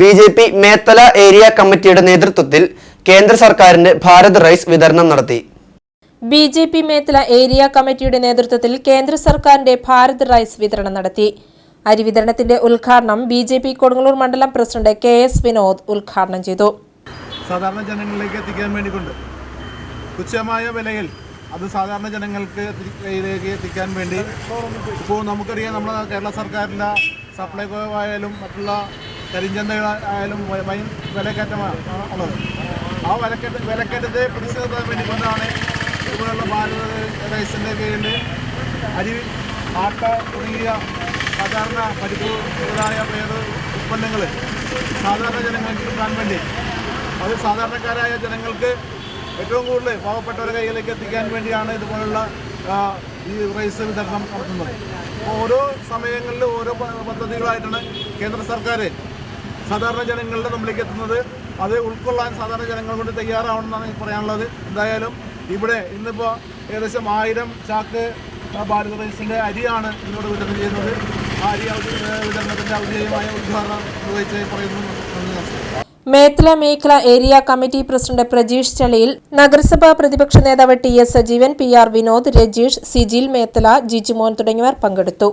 B J P Methala area കമ്മിറ്റിയുടെ നേതൃത്വത്തിൽ കേന്ദ്ര സർക്കാരിന്റെ ഭാരത് റൈസ് വിതരണം നടത്തി. B J P Methala area കമ്മിറ്റിയുടെ നേതൃത്വത്തിൽ കേന്ദ്ര സർക്കാരിന്റെ ഭാരത് റൈസ് വിതരണം നടത്തി. അരി വിതരണത്തിന്റെ ഉദ്ഘാടനം ബി ജെ പി കൊടുങ്ങല്ലൂർ മണ്ഡലം പ്രസിഡന്റ് കെ എസ് വിനോദ് ഉദ്ഘാടനം ചെയ്തു. സാധാരണ ജനങ്ങളിലേക്ക് എത്തിക്കാൻ വേണ്ടിക്കൊണ്ട് തുച്ഛമായ വിലയിൽ അത് സാധാരണ ജനങ്ങൾക്ക് എത്തിക്കാൻ വേണ്ടി. ഇപ്പോൾ നമുക്കറിയാം നമ്മുടെ കേരള സർക്കാരിന്റെ സപ്ലൈകോ ആയാലും മറ്റുള്ള കരിഞ്ചന്തകൾ ആയാലും വ- വിലക്കയറ്റമാണ് ഉള്ളത്. ആ വിലക്കയറ്റ വിലക്കയറ്റത്തെ പിടിച്ചു നിർത്താൻ വേണ്ടിക്കൊണ്ടാണ് ഇതുപോലുള്ള ഭാരത റൈസിന്റെ കീഴിൽ അരി ആട്ട തുടങ്ങിയ സാധാരണ പരിപ്പ് മുതലായ പേര് ഉൽപ്പന്നങ്ങൾ സാധാരണ ജനങ്ങൾക്ക് കിട്ടാൻ വേണ്ടി അത് സാധാരണക്കാരായ ജനങ്ങൾക്ക് ഏറ്റവും കൂടുതൽ പാവപ്പെട്ടവരുടെ കയ്യിലേക്ക് എത്തിക്കാൻ വേണ്ടിയാണ് ഇതുപോലുള്ള ഈ റൈസ് വിതരണം നടത്തുന്നത്. ഓരോ സമയങ്ങളിലും ഓരോ പദ്ധതികളായിട്ടാണ് കേന്ദ്ര സർക്കാർ സാധാരണ ജനങ്ങളുടെ മുമ്പിലേക്ക് എത്തുന്നത് അത് ഉൾക്കൊള്ളാൻ സാധാരണ ജനങ്ങൾ കൊണ്ട് തയ്യാറാവണമെന്നാണ് പറയാനുള്ളത്. എന്തായാലും ഇവിടെ ഇന്നിപ്പോൾ ഏകദേശം ആയിരം ചാക്ക് ഭാരത റൈസിന്റെ അരിയാണ് ഇന്നോട് വിതരണം ചെയ്യുന്നത്. ആ അരി വിതരണത്തിന്റെ ഔദ്യോഗികമായ ഉദ്ഘാടനം നിർവഹിച്ച് പറയുന്നു മേത്തല മേഖല area committee president Prajeesh Chaliyil നഗരസഭാ പ്രതിപക്ഷ നേതാവ് T S Sajeevan P R Vinod Rajeesh Sijil Methala Jijimon തുടങ്ങിയവർ പങ്കെടുത്തു.